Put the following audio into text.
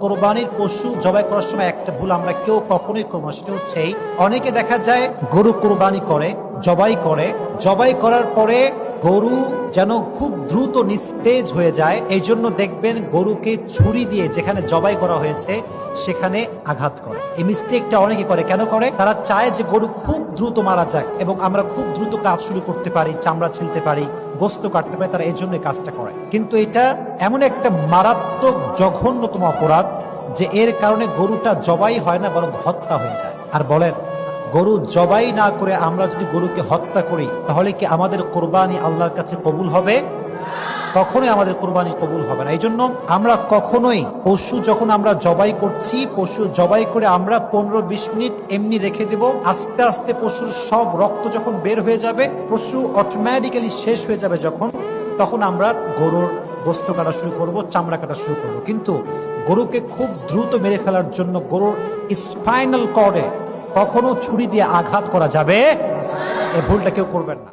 কোরবানির পশু জবাই করার সময় একটা ভুল আমরা কেউ কখনোই করব না, সেটা হচ্ছে অনেকে দেখা যায় গরু কোরবানি করে, জবাই করে। জবাই করার পরে গরু যেন খুব দ্রুত নিস্তেজ হয়ে যায়, এই জন্য দেখবেন গরুকে ছুরি দিয়ে যেখানে জবাই করা হয়েছে, সেখানে আঘাত করে। এই মিস্টেকটা অনেকে করে। কেন করে? তারা চায় যে গরু খুব দ্রুত মারা যাক এবং আমরা খুব দ্রুত কাজ শুরু করতে পারি, চামড়া ছিলতে পারি, গোস্ত কাটতে পারি, তারা এই জন্য কাজটা করে। কিন্তু এটা এমন একটা মারাত্মক জঘন্যতম অপরাধ যে এর কারণে গরুটা জবাই হয় না, বরং হত্যা হয়ে যায়। আর বলেন গরু জবাই না করে আমরা যদি গরুকে হত্যা করি, তাহলে কি আমাদের কোরবানি আল্লাহর কাছে কবুল হবে? কখনোই আমাদের কোরবানি কবুল হবে না। এই জন্য আমরা কখনোই পশু যখন আমরা জবাই করছি, পশু জবাই করে আমরা পনেরো বিশ মিনিট এমনি রেখে দেব। আস্তে আস্তে পশুর সব রক্ত যখন বের হয়ে যাবে, পশু অটোমেটিক্যালি শেষ হয়ে যাবে যখন, তখন আমরা গরুর গোস্ত কাটা শুরু করব, চামড়া কাটা শুরু করব। কিন্তু গরুকে খুব দ্রুত মেরে ফেলার জন্য গরুর স্পাইনাল কর্ডে কখনো ছুরি দিয়ে আঘাত করা যাবে? এ ভুলটা কেউ করবেন না।